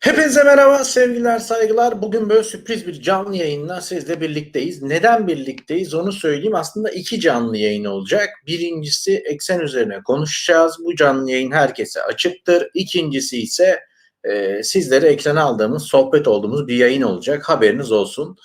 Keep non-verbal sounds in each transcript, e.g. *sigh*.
Hepinize merhaba, sevgiler, saygılar. Bugün böyle sürpriz bir canlı yayınla sizle birlikteyiz. Neden birlikteyiz onu söyleyeyim. Aslında iki canlı yayın olacak. Birincisi eksen üzerine konuşacağız. Bu canlı yayın herkese açıktır. İkincisi ise e, sizlere ekrana aldığımız, sohbet olduğumuz bir yayın olacak. Haberiniz olsun.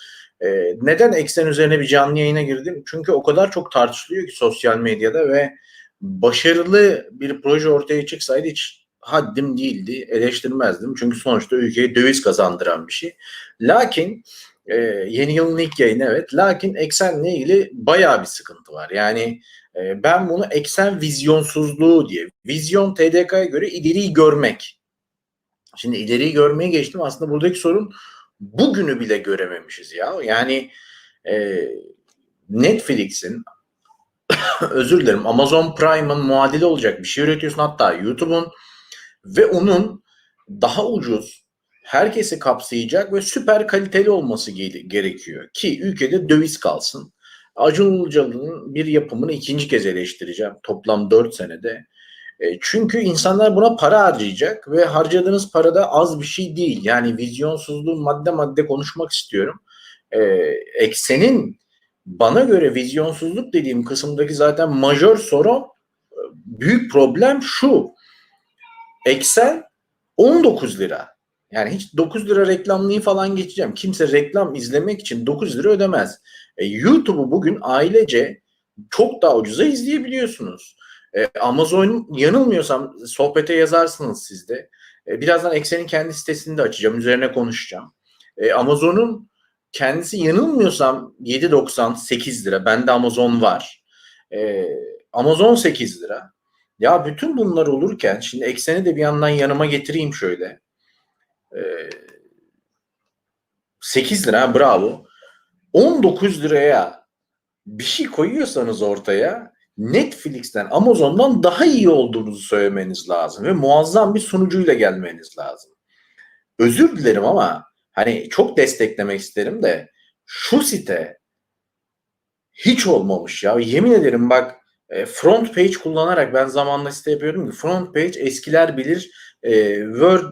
E, neden eksen üzerine bir canlı yayına girdim? Çünkü o kadar çok tartışılıyor ki sosyal medyada ve başarılı bir proje ortaya çıksaydı hiç haddim değildi, eleştirmezdim. Çünkü sonuçta ülkeye döviz kazandıran bir şey. Lakin e, yeni yılın ilk yayını evet. Lakin eksenle ilgili bayağı bir sıkıntı var. Yani e, ben bunu eksen vizyonsuzluğu diye. Vizyon TDK'ya göre ileriyi görmek. Şimdi ileriyi görmeye geçtim. Aslında buradaki sorun bugünü bile görememişiz ya. Yani e, Netflix'in *coughs* özür dilerim Amazon Prime'ın muadili olacak bir şey üretiyorsun. Hatta YouTube'un ve onun daha ucuz, herkesi kapsayacak ve süper kaliteli olması gerekiyor ki ülkede döviz kalsın. Acun Ilıcalı'nın bir yapımını ikinci kez eleştireceğim toplam 4 senede. E, çünkü insanlar buna para harcayacak ve harcadığınız para da az bir şey değil. Yani vizyonsuzluğu madde madde konuşmak istiyorum. E, eksenin bana göre vizyonsuzluk dediğim kısımdaki zaten majör sorun büyük problem şu. Excel 19 lira. Yani hiç 9 lira reklamlıyı falan geçeceğim. Kimse reklam izlemek için 9 lira ödemez. E, YouTube'u bugün ailece çok daha ucuza izleyebiliyorsunuz. E, Amazon yanılmıyorsam sohbete yazarsınız siz de. E, birazdan Excel'in kendi sitesini de açacağım. Üzerine konuşacağım. E, Amazon'un kendisi yanılmıyorsam 7.98 lira. Bende Amazon var. E, Amazon 8 lira. Ya bütün bunlar olurken şimdi ekseni de bir yandan yanıma getireyim şöyle. Ee, 8 lira bravo. 19 liraya bir şey koyuyorsanız ortaya Netflix'ten, Amazon'dan daha iyi olduğunuzu söylemeniz lazım ve muazzam bir sunucuyla gelmeniz lazım. Özür dilerim ama hani çok desteklemek isterim de şu site hiç olmamış ya. Yemin ederim bak e, front page kullanarak ben zamanla site yapıyordum ki front page eskiler bilir e, Word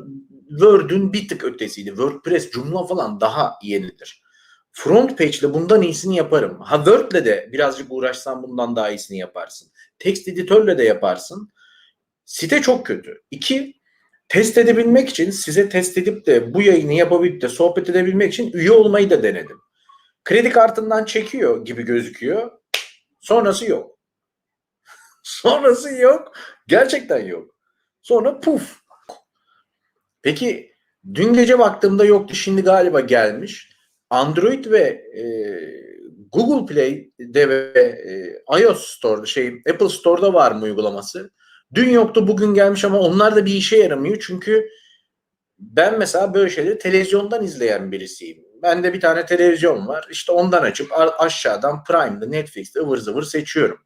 Word'ün bir tık ötesiydi. WordPress, Joomla falan daha yenidir. Front page ile bundan iyisini yaparım. Ha Word'le de birazcık uğraşsan bundan daha iyisini yaparsın. Text editörle de yaparsın. Site çok kötü. İki, test edebilmek için size test edip de bu yayını yapabilip de sohbet edebilmek için üye olmayı da denedim. Kredi kartından çekiyor gibi gözüküyor. Sonrası yok. Sonrası yok. Gerçekten yok. Sonra puf. Peki dün gece baktığımda yoktu. Şimdi galiba gelmiş. Android ve e, Google Play'de ve e, iOS Store'da şey Apple Store'da var mı uygulaması? Dün yoktu bugün gelmiş ama onlar da bir işe yaramıyor. Çünkü ben mesela böyle şeyleri televizyondan izleyen birisiyim. Bende bir tane televizyon var. İşte ondan açıp aşağıdan Prime'da, Netflix'te ıvır zıvır seçiyorum.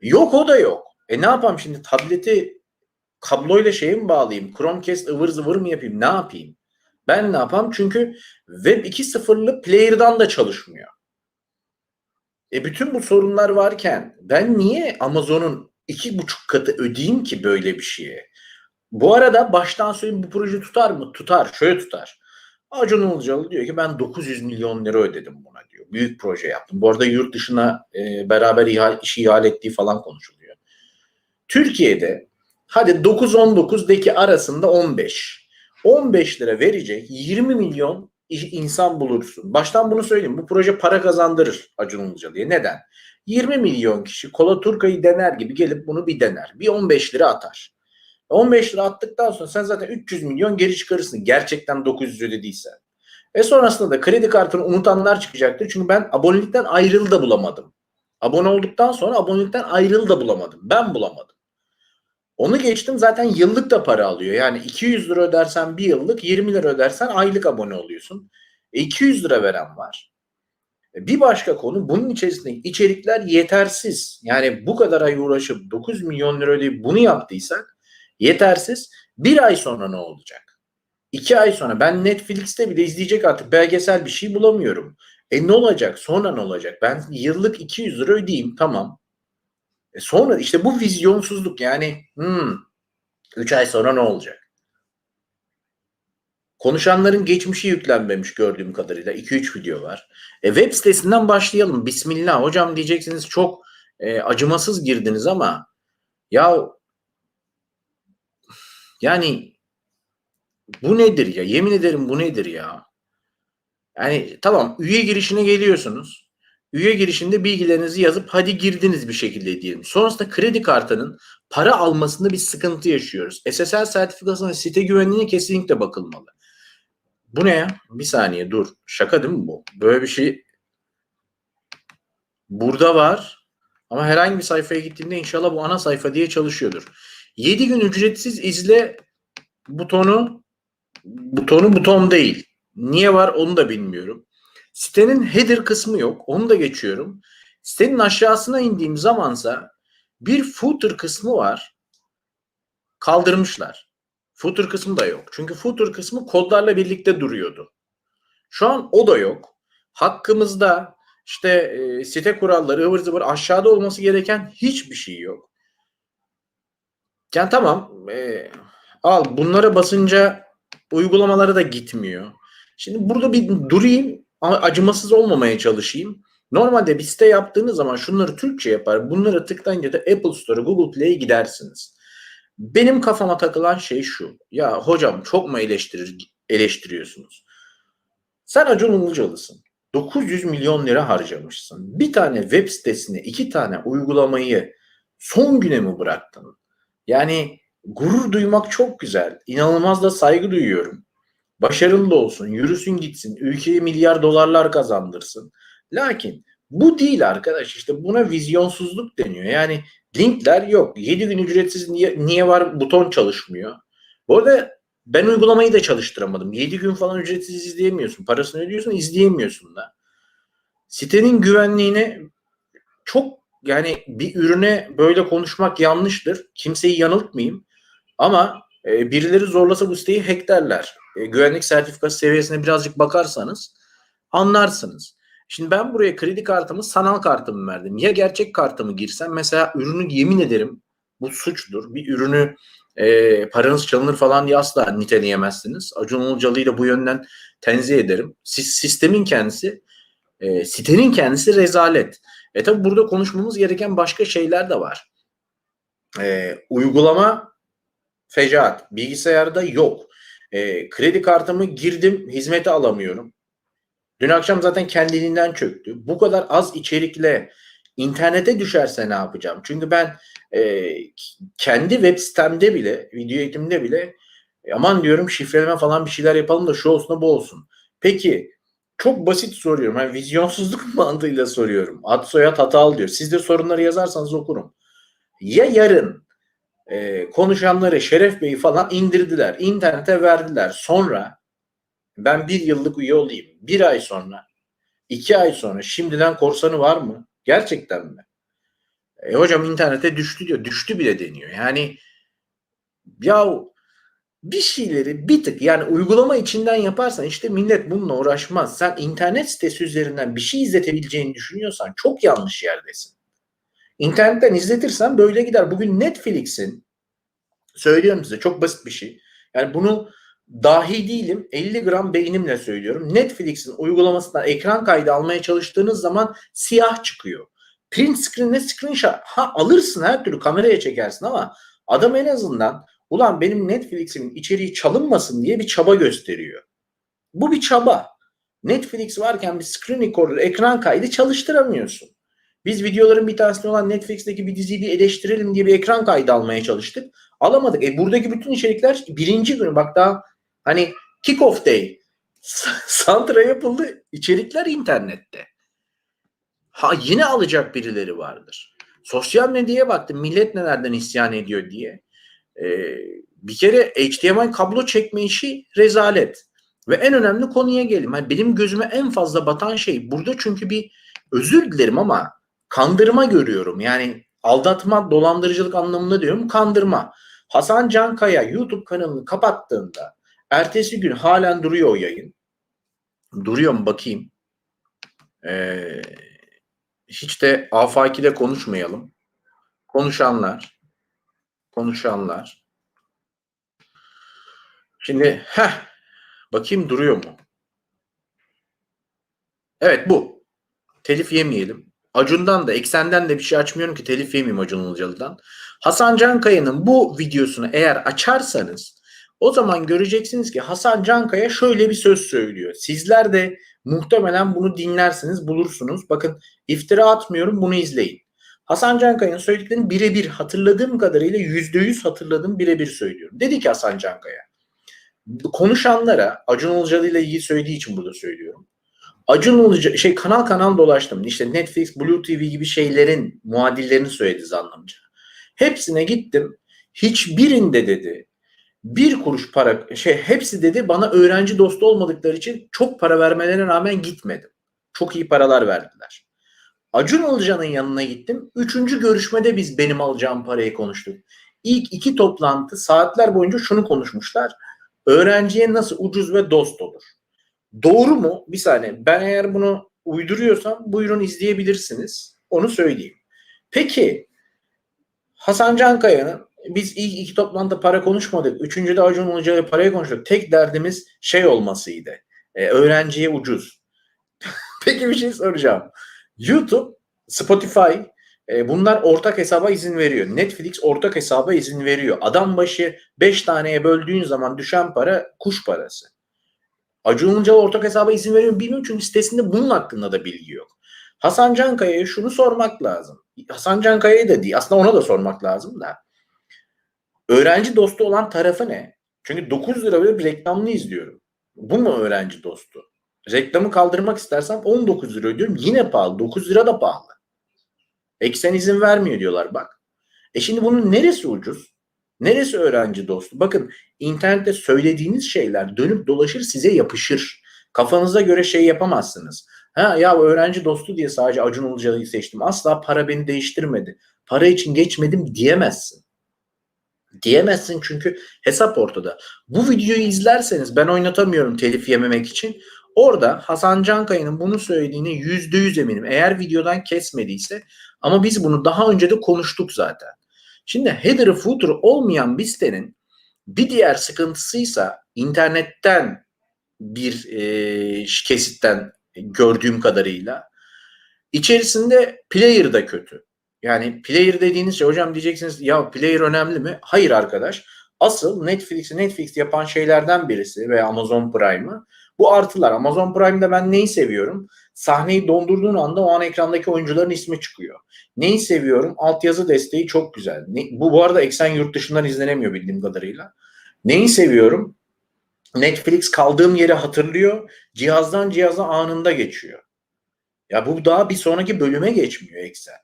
Yok o da yok. E ne yapayım şimdi tableti kabloyla şeye mi bağlayayım? Chromecast ıvır zıvır mı yapayım? Ne yapayım? Ben ne yapayım? Çünkü Web 2.0'lı player'dan da çalışmıyor. E bütün bu sorunlar varken ben niye Amazon'un iki buçuk katı ödeyeyim ki böyle bir şeye? Bu arada baştan söyleyeyim bu proje tutar mı? Tutar. Şöyle tutar. Acun Ilıcalı diyor ki ben 900 milyon lira ödedim buna diyor. Büyük proje yaptım. Bu arada yurt dışına e, beraber ihal, işi ihale ettiği falan konuşuluyor. Türkiye'de hadi 9-19'daki arasında 15. 15 lira verecek 20 milyon insan bulursun. Baştan bunu söyleyeyim. Bu proje para kazandırır Acun Ilıcalı'ya. Neden? 20 milyon kişi kola turkayı dener gibi gelip bunu bir dener. Bir 15 lira atar. 15 lira attıktan sonra sen zaten 300 milyon geri çıkarırsın. Gerçekten 900 ödediysen. Ve sonrasında da kredi kartını unutanlar çıkacaktır. Çünkü ben abonelikten ayrıl da bulamadım. Abone olduktan sonra abonelikten ayrıl da bulamadım. Ben bulamadım. Onu geçtim zaten yıllık da para alıyor. Yani 200 lira ödersen bir yıllık, 20 lira ödersen aylık abone oluyorsun. E 200 lira veren var. E bir başka konu bunun içerisindeki içerikler yetersiz. Yani bu kadar ay uğraşıp 9 milyon lira ödeyip bunu yaptıysak yetersiz. Bir ay sonra ne olacak? İki ay sonra ben Netflix'te bile izleyecek artık belgesel bir şey bulamıyorum. E ne olacak? Sonra ne olacak? Ben yıllık 200 lira ödeyeyim tamam. E sonra işte bu vizyonsuzluk yani hmm, 3 ay sonra ne olacak? Konuşanların geçmişi yüklenmemiş gördüğüm kadarıyla. 2-3 video var. E, web sitesinden başlayalım. Bismillah. Hocam diyeceksiniz çok e, acımasız girdiniz ama ya yani bu nedir ya? Yemin ederim bu nedir ya? Yani tamam üye girişine geliyorsunuz. Üye girişinde bilgilerinizi yazıp hadi girdiniz bir şekilde diyelim. Sonrasında kredi kartının para almasında bir sıkıntı yaşıyoruz. SSL sertifikasına site güvenliğine kesinlikle bakılmalı. Bu ne ya? Bir saniye dur. Şaka değil mi bu? Böyle bir şey burada var. Ama herhangi bir sayfaya gittiğinde inşallah bu ana sayfa diye çalışıyordur. 7 gün ücretsiz izle butonu butonu buton değil. Niye var onu da bilmiyorum. Sitenin header kısmı yok. Onu da geçiyorum. Sitenin aşağısına indiğim zamansa bir footer kısmı var. Kaldırmışlar. Footer kısmı da yok. Çünkü footer kısmı kodlarla birlikte duruyordu. Şu an o da yok. Hakkımızda işte e, site kuralları ıvır zıvır aşağıda olması gereken hiçbir şey yok. Yani tamam e, al bunlara basınca uygulamalara da gitmiyor. Şimdi burada bir durayım acımasız olmamaya çalışayım. Normalde bir site yaptığınız zaman şunları Türkçe yapar. Bunları tıklayınca da Apple Store, Google Play'e gidersiniz. Benim kafama takılan şey şu. Ya hocam çok mu eleştirir, eleştiriyorsunuz? Sen Acun Ilıcalısın. 900 milyon lira harcamışsın. Bir tane web sitesine iki tane uygulamayı son güne mi bıraktın? Yani gurur duymak çok güzel. İnanılmaz da saygı duyuyorum. Başarılı olsun, yürüsün gitsin, ülkeye milyar dolarlar kazandırsın. Lakin bu değil arkadaş işte buna vizyonsuzluk deniyor. Yani linkler yok. 7 gün ücretsiz niye, niye var buton çalışmıyor. Bu arada ben uygulamayı da çalıştıramadım. 7 gün falan ücretsiz izleyemiyorsun. Parasını ödüyorsun izleyemiyorsun da. Sitenin güvenliğine çok yani bir ürüne böyle konuşmak yanlıştır. Kimseyi yanıltmayayım. Ama e, birileri zorlasa bu siteyi hacklerler. E, güvenlik sertifikası seviyesine birazcık bakarsanız anlarsınız. Şimdi ben buraya kredi kartımı sanal kartımı verdim. Ya gerçek kartımı girsem mesela ürünü yemin ederim bu suçtur. Bir ürünü e, paranız çalınır falan diye asla niteleyemezsiniz. Acun Ilıcalı'yı bu yönden tenzih ederim. Sistemin kendisi, e, sitenin kendisi rezalet. E tabi burada konuşmamız gereken başka şeyler de var. E, uygulama fecaat. Bilgisayarda yok. E, kredi kartımı girdim, hizmeti alamıyorum. Dün akşam zaten kendiliğinden çöktü. Bu kadar az içerikle internete düşerse ne yapacağım? Çünkü ben e, kendi web sitemde bile, video eğitimde bile aman diyorum şifreleme falan bir şeyler yapalım da şu olsun bu olsun. Peki çok basit soruyorum. Yani vizyonsuzluk *laughs* mantığıyla soruyorum. Ad soyad hatalı diyor. Siz de sorunları yazarsanız okurum. Ya yarın e, konuşanları Şeref Bey'i falan indirdiler. internete verdiler. Sonra ben bir yıllık üye olayım. Bir ay sonra, iki ay sonra şimdiden korsanı var mı? Gerçekten mi? E hocam internete düştü diyor. Düştü bile deniyor. Yani ya bir şeyleri bir tık yani uygulama içinden yaparsan işte millet bununla uğraşmaz. Sen internet sitesi üzerinden bir şey izletebileceğini düşünüyorsan çok yanlış yerdesin. İnternetten izletirsen böyle gider. Bugün Netflix'in söylüyorum size çok basit bir şey. Yani bunu dahi değilim 50 gram beynimle söylüyorum. Netflix'in uygulamasından ekran kaydı almaya çalıştığınız zaman siyah çıkıyor. Print screen'le screenshot ha alırsın her türlü kameraya çekersin ama adam en azından ulan benim Netflix'imin içeriği çalınmasın diye bir çaba gösteriyor. Bu bir çaba. Netflix varken bir screen recorder ekran kaydı çalıştıramıyorsun. Biz videoların bir tanesinde olan Netflix'teki bir diziyi bir eleştirelim diye bir ekran kaydı almaya çalıştık. Alamadık. E buradaki bütün içerikler birinci gün bak daha hani kick off day *laughs* santra yapıldı. İçerikler internette. Ha yine alacak birileri vardır. Sosyal medyaya baktım millet nelerden isyan ediyor diye. Ee, bir kere HDMI kablo çekme işi rezalet. Ve en önemli konuya gelelim. Yani benim gözüme en fazla batan şey burada çünkü bir özür dilerim ama kandırma görüyorum. Yani aldatma, dolandırıcılık anlamında diyorum kandırma. Hasan Cankaya YouTube kanalını kapattığında ertesi gün halen duruyor o yayın. Duruyor mu bakayım. Ee, hiç de afaki'de konuşmayalım. Konuşanlar. Konuşanlar. Şimdi heh, Bakayım duruyor mu? Evet bu. Telif yemeyelim. Acun'dan da Eksen'den de bir şey açmıyorum ki telif yemeyeyim Acun Ilıcalı'dan. Hasan Cankaya'nın bu videosunu eğer açarsanız o zaman göreceksiniz ki Hasan Cankaya şöyle bir söz söylüyor. Sizler de muhtemelen bunu dinlersiniz, bulursunuz. Bakın iftira atmıyorum bunu izleyin. Hasan Cankaya'nın söylediklerini birebir hatırladığım kadarıyla yüzde yüz hatırladığım birebir söylüyorum. Dedi ki Hasan Cankaya konuşanlara Acun Ilıcalı ile ilgili söylediği için burada söylüyorum. Acun Ilıcalı şey kanal kanal dolaştım. İşte Netflix, Blue TV gibi şeylerin muadillerini söyledi zannımca. Hepsine gittim. Hiçbirinde dedi bir kuruş para şey hepsi dedi bana öğrenci dostu olmadıkları için çok para vermelerine rağmen gitmedim. Çok iyi paralar verdiler. Acun Ilıcan'ın yanına gittim. Üçüncü görüşmede biz benim alacağım parayı konuştuk. İlk iki toplantı saatler boyunca şunu konuşmuşlar. Öğrenciye nasıl ucuz ve dost olur? Doğru mu? Bir saniye. Ben eğer bunu uyduruyorsam buyurun izleyebilirsiniz. Onu söyleyeyim. Peki Hasan Cankaya'nın biz ilk iki toplantıda para konuşmadık. Üçüncüde Acun Ilıcalı parayı konuştuk. Tek derdimiz şey olmasıydı. E, öğrenciye ucuz. *laughs* Peki bir şey soracağım. YouTube, Spotify e, bunlar ortak hesaba izin veriyor. Netflix ortak hesaba izin veriyor. Adam başı 5 taneye böldüğün zaman düşen para kuş parası. Acun Ilıcalı ortak hesaba izin veriyor bilmiyorum çünkü sitesinde bunun hakkında da bilgi yok. Hasan Cankaya'ya şunu sormak lazım. Hasan Cankaya'ya da değil aslında ona da sormak lazım da. Öğrenci dostu olan tarafı ne? Çünkü 9 lira bir reklamını izliyorum. Bu mu öğrenci dostu? Reklamı kaldırmak istersem 19 lira ödüyorum. Yine pahalı. 9 lira da pahalı. Eksen izin vermiyor diyorlar bak. E şimdi bunun neresi ucuz? Neresi öğrenci dostu? Bakın internette söylediğiniz şeyler dönüp dolaşır size yapışır. Kafanıza göre şey yapamazsınız. Ha ya öğrenci dostu diye sadece Acun Ilıcalı'yı seçtim. Asla para beni değiştirmedi. Para için geçmedim diyemezsin. Diyemezsin çünkü hesap ortada. Bu videoyu izlerseniz ben oynatamıyorum telif yememek için. Orada Hasan Cankaya'nın bunu söylediğine yüzde yüz eminim. Eğer videodan kesmediyse ama biz bunu daha önce de konuştuk zaten. Şimdi header footer olmayan bir sitenin bir diğer sıkıntısıysa internetten bir e, kesitten gördüğüm kadarıyla içerisinde player da kötü. Yani player dediğiniz şey hocam diyeceksiniz ya player önemli mi? Hayır arkadaş. Asıl Netflix'i Netflix yapan şeylerden birisi veya Amazon Prime'ı bu artılar. Amazon Prime'da ben neyi seviyorum? Sahneyi dondurduğun anda o an ekrandaki oyuncuların ismi çıkıyor. Neyi seviyorum? Altyazı desteği çok güzel. Ne, bu bu arada eksen yurt dışından izlenemiyor bildiğim kadarıyla. Neyi seviyorum? Netflix kaldığım yeri hatırlıyor. Cihazdan cihaza anında geçiyor. Ya bu daha bir sonraki bölüme geçmiyor eksen.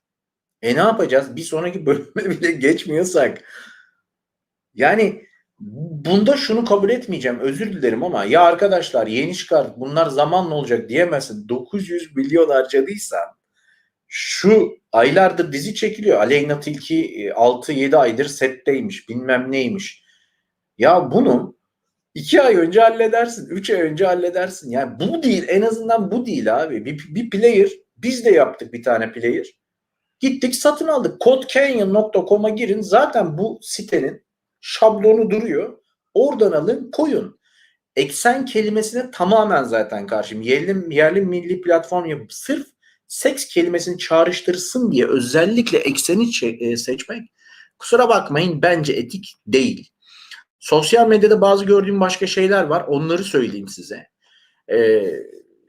E ne yapacağız? Bir sonraki *laughs* bölüme bile geçmiyorsak. Yani bunda şunu kabul etmeyeceğim. Özür dilerim ama ya arkadaşlar yeni çıkart bunlar zamanla olacak diyemezsin. 900 milyon harcadıysan şu aylardır dizi çekiliyor. Aleyna Tilki 6-7 aydır setteymiş bilmem neymiş. Ya bunu 2 ay önce halledersin. 3 ay önce halledersin. Yani bu değil en azından bu değil abi. Bir, bir player biz de yaptık bir tane player. Gittik satın aldık. Codecanyon.com'a girin. Zaten bu sitenin şablonu duruyor. Oradan alın koyun. Eksen kelimesine tamamen zaten karşıyım. Yerli, yerli milli platform yapıp sırf seks kelimesini çağrıştırsın diye özellikle ekseni e, seçmek kusura bakmayın bence etik değil. Sosyal medyada bazı gördüğüm başka şeyler var. Onları söyleyeyim size. Ee,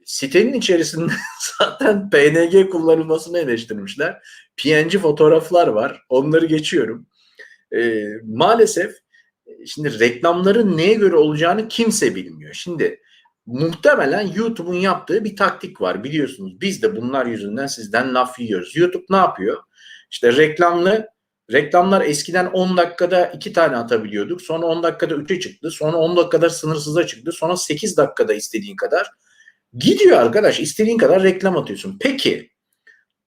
sitenin içerisinde *laughs* zaten PNG kullanılmasını eleştirmişler. PNG fotoğraflar var. Onları geçiyorum. Ee, maalesef şimdi reklamların neye göre olacağını kimse bilmiyor. Şimdi muhtemelen YouTube'un yaptığı bir taktik var biliyorsunuz. Biz de bunlar yüzünden sizden laf yiyoruz. YouTube ne yapıyor? İşte reklamlı reklamlar eskiden 10 dakikada 2 tane atabiliyorduk. Sonra 10 dakikada 3'e çıktı. Sonra 10 dakikada sınırsıza çıktı. Sonra 8 dakikada istediğin kadar. Gidiyor arkadaş istediğin kadar reklam atıyorsun. Peki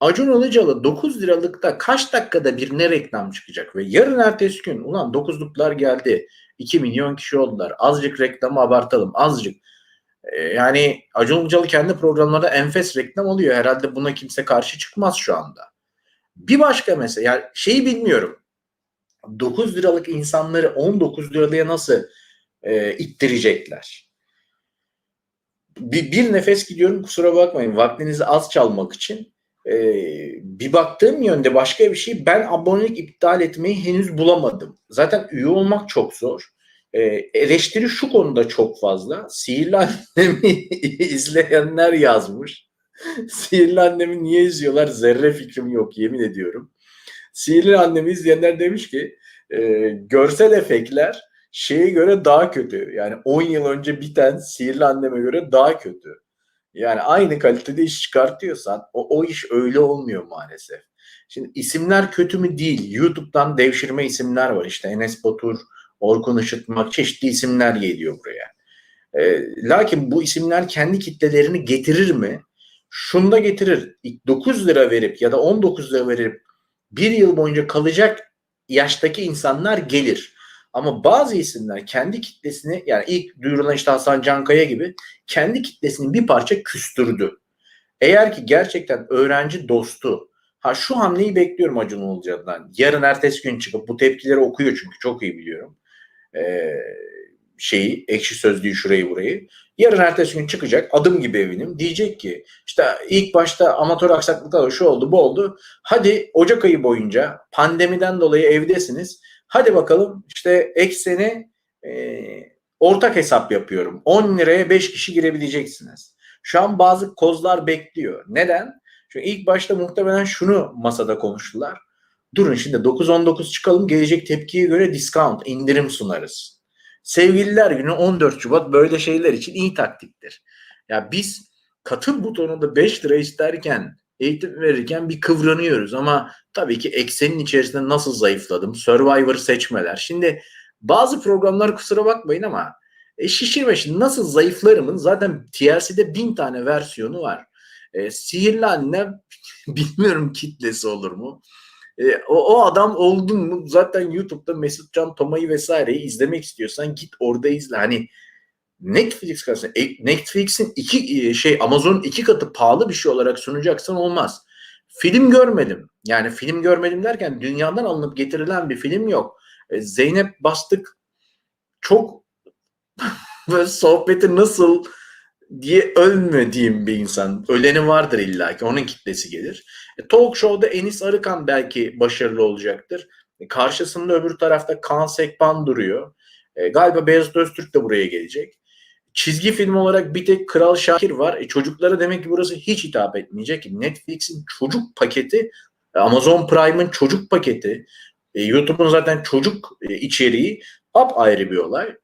Acun Ilıcalı 9 liralıkta kaç dakikada bir ne reklam çıkacak ve yarın ertesi gün ulan 9'luklar geldi 2 milyon kişi oldular azıcık reklamı abartalım azıcık ee, yani Acun Ilıcalı kendi programlarında enfes reklam oluyor herhalde buna kimse karşı çıkmaz şu anda. Bir başka mesele yani şeyi bilmiyorum 9 liralık insanları 19 liraya nasıl e, ittirecekler? bir, bir nefes gidiyorum kusura bakmayın vaktinizi az çalmak için. Ee, bir baktığım yönde başka bir şey ben abonelik iptal etmeyi henüz bulamadım. Zaten üye olmak çok zor. Ee, eleştiri şu konuda çok fazla. Sihirli Annemi *laughs* izleyenler yazmış. Sihirli Annemi niye izliyorlar zerre fikrim yok yemin ediyorum. Sihirli Annemi izleyenler demiş ki e, görsel efektler şeye göre daha kötü. Yani 10 yıl önce biten Sihirli Annem'e göre daha kötü. Yani aynı kalitede iş çıkartıyorsan o, o iş öyle olmuyor maalesef. Şimdi isimler kötü mü değil. YouTube'dan devşirme isimler var. İşte Enes Batur, Orkun Işıtmak çeşitli isimler geliyor buraya. E, lakin bu isimler kendi kitlelerini getirir mi? Şunda getirir. 9 lira verip ya da 19 lira verip bir yıl boyunca kalacak yaştaki insanlar gelir. Ama bazı isimler kendi kitlesini yani ilk duyurulan işte Hasan Cankaya gibi kendi kitlesini bir parça küstürdü. Eğer ki gerçekten öğrenci dostu ha şu hamleyi bekliyorum Acun Ilıcalı'dan. Yarın ertesi gün çıkıp bu tepkileri okuyor çünkü çok iyi biliyorum. Ee, şeyi ekşi sözlüğü şurayı burayı. Yarın ertesi gün çıkacak adım gibi eminim. Diyecek ki işte ilk başta amatör aksaklıklar şu oldu bu oldu. Hadi Ocak ayı boyunca pandemiden dolayı evdesiniz Hadi bakalım işte ekseni e, ortak hesap yapıyorum. 10 liraya 5 kişi girebileceksiniz. Şu an bazı kozlar bekliyor. Neden? Çünkü ilk başta muhtemelen şunu masada konuştular. Durun şimdi 9-19 çıkalım gelecek tepkiye göre discount, indirim sunarız. Sevgililer günü 14 Şubat böyle şeyler için iyi taktiktir. Ya biz katıl butonunda 5 lira isterken eğitim verirken bir kıvranıyoruz ama tabii ki eksenin içerisinde nasıl zayıfladım, Survivor seçmeler. Şimdi bazı programlar kusura bakmayın ama e, şişirme şimdi nasıl zayıflarımın zaten TLC'de bin tane versiyonu var. E, sihirli anne *laughs* bilmiyorum kitlesi olur mu? E, o, o adam oldun mu zaten YouTube'da Mesut Can Toma'yı vesaireyi izlemek istiyorsan git orada izle. Hani Netflix karşısında Netflix'in iki e, şey Amazon'un iki katı pahalı bir şey olarak sunacaksan olmaz. Film görmedim. Yani film görmedim derken dünyadan alınıp getirilen bir film yok. E, Zeynep Bastık çok *laughs* sohbeti nasıl diye ölmediğim bir insan. Öleni vardır illa ki. Onun kitlesi gelir. E, talk Show'da Enis Arıkan belki başarılı olacaktır. E, karşısında öbür tarafta Kaan Sekban duruyor. E, galiba Beyazıt Öztürk de buraya gelecek çizgi film olarak bir tek Kral Şakir var. E, çocuklara demek ki burası hiç hitap etmeyecek. Netflix'in çocuk paketi, e, Amazon Prime'ın çocuk paketi, e, YouTube'un zaten çocuk e, içeriği hap ayrı bir olay.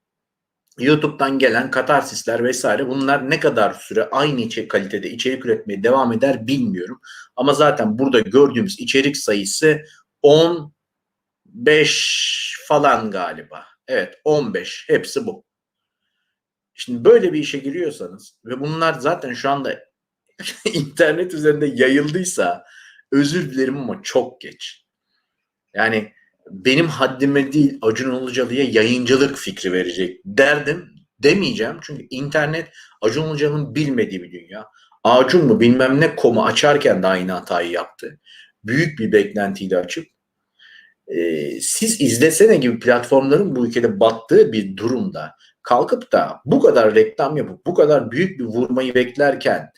YouTube'dan gelen katarsisler vesaire bunlar ne kadar süre aynı içe kalitede içerik üretmeye devam eder bilmiyorum. Ama zaten burada gördüğümüz içerik sayısı 15 falan galiba. Evet 15 hepsi bu. Şimdi böyle bir işe giriyorsanız ve bunlar zaten şu anda *laughs* internet üzerinde yayıldıysa özür dilerim ama çok geç. Yani benim haddime değil Acun Ilıcalı'ya yayıncılık fikri verecek derdim demeyeceğim. Çünkü internet Acun Ilıcalı'nın bilmediği bir dünya. Acun mu bilmem ne komu açarken de aynı hatayı yaptı. Büyük bir beklentiyle açıp e, siz izlesene gibi platformların bu ülkede battığı bir durumda kalkıp da bu kadar reklam yapıp bu kadar büyük bir vurmayı beklerken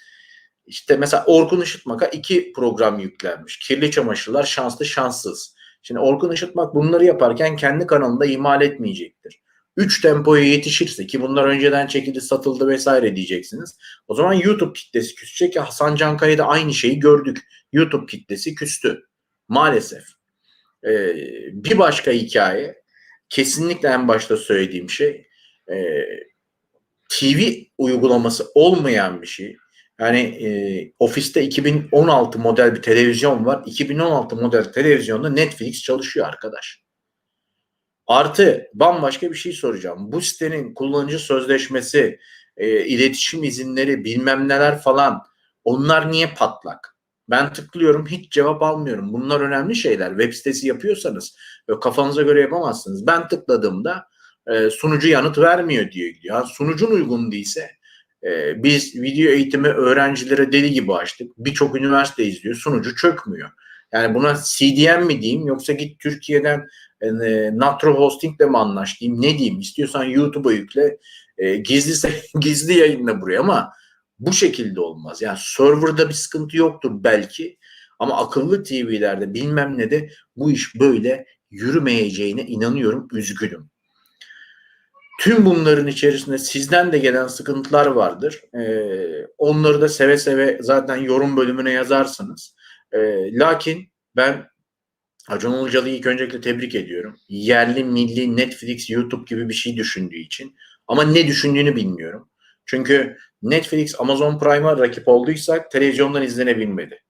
işte mesela Orkun Işıtmak'a iki program yüklenmiş. Kirli çamaşırlar şanslı şanssız. Şimdi Orkun Işıtmak bunları yaparken kendi kanalında imal etmeyecektir. Üç tempoya yetişirse ki bunlar önceden çekildi satıldı vesaire diyeceksiniz. O zaman YouTube kitlesi küsecek ki Hasan Cankaya'da aynı şeyi gördük. YouTube kitlesi küstü. Maalesef. Ee, bir başka hikaye kesinlikle en başta söylediğim şey e, TV uygulaması olmayan bir şey. Yani e, ofiste 2016 model bir televizyon var. 2016 model televizyonda Netflix çalışıyor arkadaş. Artı bambaşka bir şey soracağım. Bu sitenin kullanıcı sözleşmesi, e, iletişim izinleri, bilmem neler falan onlar niye patlak? Ben tıklıyorum hiç cevap almıyorum. Bunlar önemli şeyler. Web sitesi yapıyorsanız ve kafanıza göre yapamazsınız. Ben tıkladığımda e, sunucu yanıt vermiyor diye gidiyor. Yani sunucun uygun değilse e, biz video eğitimi öğrencilere deli gibi açtık. Birçok üniversite izliyor. Sunucu çökmüyor. Yani buna CDN mi diyeyim yoksa git Türkiye'den e, Natro Hosting'le mi anlaş diyeyim ne diyeyim istiyorsan YouTube'a yükle e, gizli *laughs* gizli yayınla buraya ama bu şekilde olmaz. Yani serverda bir sıkıntı yoktur belki ama akıllı TV'lerde bilmem ne de bu iş böyle yürümeyeceğine inanıyorum. Üzgünüm. Tüm bunların içerisinde sizden de gelen sıkıntılar vardır. Ee, onları da seve seve zaten yorum bölümüne yazarsınız. Ee, lakin ben Acun Ilıcalı'yı ilk öncelikle tebrik ediyorum. Yerli, milli, Netflix, YouTube gibi bir şey düşündüğü için. Ama ne düşündüğünü bilmiyorum. Çünkü Netflix, Amazon Prime'a rakip olduysak televizyondan izlenebilmedi.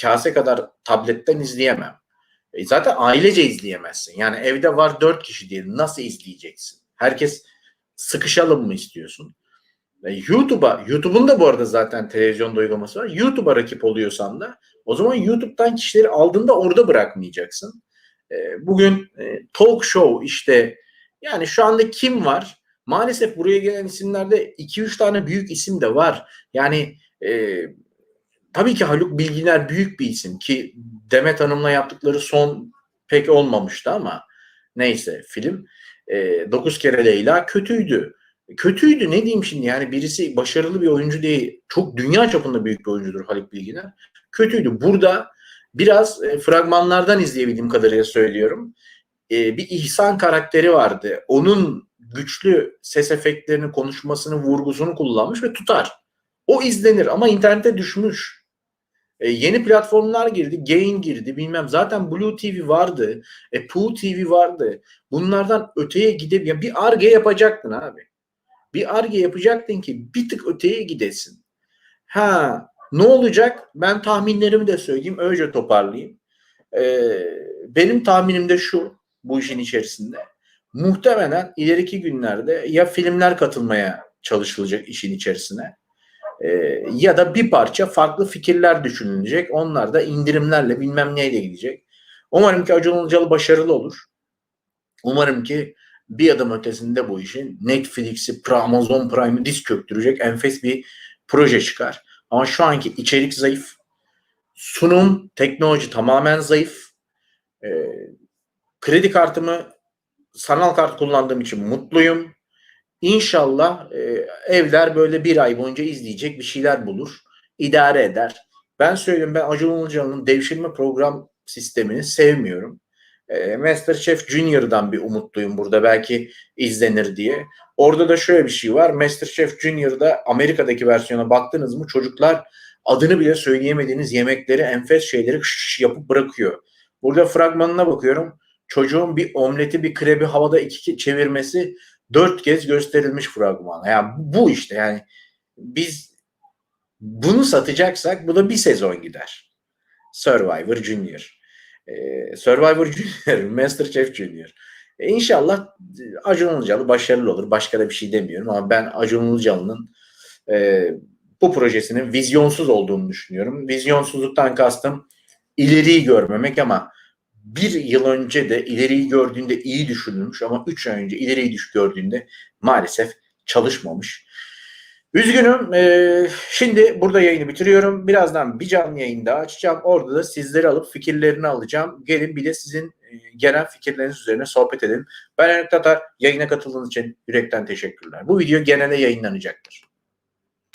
Kase kadar tabletten izleyemem. E zaten ailece izleyemezsin. Yani evde var dört kişi diye nasıl izleyeceksin? Herkes sıkışalım mı istiyorsun? E YouTube'a, YouTube'un da bu arada zaten televizyonda uygulaması var. YouTube'a rakip oluyorsan da o zaman YouTube'dan kişileri aldığında orada bırakmayacaksın. E, bugün e, talk show işte yani şu anda kim var? Maalesef buraya gelen isimlerde 2-3 tane büyük isim de var. Yani e, tabii ki Haluk Bilginer büyük bir isim ki Demet Hanım'la yaptıkları son pek olmamıştı ama neyse film. E, 9 kere Leyla kötüydü. Kötüydü ne diyeyim şimdi yani birisi başarılı bir oyuncu değil. Çok dünya çapında büyük bir oyuncudur Haluk Bilginer. Kötüydü. Burada biraz e, fragmanlardan izleyebildiğim kadarıyla söylüyorum. E, bir İhsan karakteri vardı. Onun güçlü ses efektlerini, konuşmasını, vurgusunu kullanmış ve tutar. O izlenir ama internete düşmüş. E, yeni platformlar girdi, Gain girdi, bilmem. Zaten Blue TV vardı, e, Poo TV vardı. Bunlardan öteye gidip ya bir arge yapacaktın abi. Bir arge yapacaktın ki bir tık öteye gidesin. Ha, ne olacak? Ben tahminlerimi de söyleyeyim, öyle toparlayayım. E, benim tahminim de şu bu işin içerisinde muhtemelen ileriki günlerde ya filmler katılmaya çalışılacak işin içerisine e, ya da bir parça farklı fikirler düşünülecek. Onlar da indirimlerle bilmem neyle gidecek. Umarım ki Acun Ilıcalı başarılı olur. Umarım ki bir adım ötesinde bu işin Netflix'i, Amazon Prime'ı diz çöktürecek enfes bir proje çıkar. Ama şu anki içerik zayıf. Sunum, teknoloji tamamen zayıf. E, kredi kartımı sanal kart kullandığım için mutluyum. İnşallah e, evler böyle bir ay boyunca izleyecek bir şeyler bulur. idare eder. Ben söyleyeyim ben Acun Ilıcalı'nın devşirme program sistemini sevmiyorum. E, Masterchef Junior'dan bir umutluyum burada belki izlenir diye. Orada da şöyle bir şey var. Masterchef Junior'da Amerika'daki versiyona baktınız mı çocuklar adını bile söyleyemediğiniz yemekleri, enfes şeyleri yapıp bırakıyor. Burada fragmanına bakıyorum çocuğun bir omleti bir krebi havada iki çevirmesi dört kez gösterilmiş fragman. Yani bu işte yani biz bunu satacaksak bu da bir sezon gider. Survivor Junior. Ee, Survivor Junior, *laughs* Masterchef Junior. Ee, inşallah Acun Ilıcalı başarılı olur. Başka da bir şey demiyorum ama ben Acun Ilıcalı'nın e, bu projesinin vizyonsuz olduğunu düşünüyorum. Vizyonsuzluktan kastım ileriyi görmemek ama bir yıl önce de ileriyi gördüğünde iyi düşünülmüş ama üç ay önce ileriyi düş gördüğünde maalesef çalışmamış. Üzgünüm. Ee, şimdi burada yayını bitiriyorum. Birazdan bir canlı yayın daha açacağım. Orada da sizleri alıp fikirlerini alacağım. Gelin bir de sizin e, gelen fikirleriniz üzerine sohbet edelim. Ben Erik Tatar. Yayına katıldığınız için yürekten teşekkürler. Bu video genele yayınlanacaktır.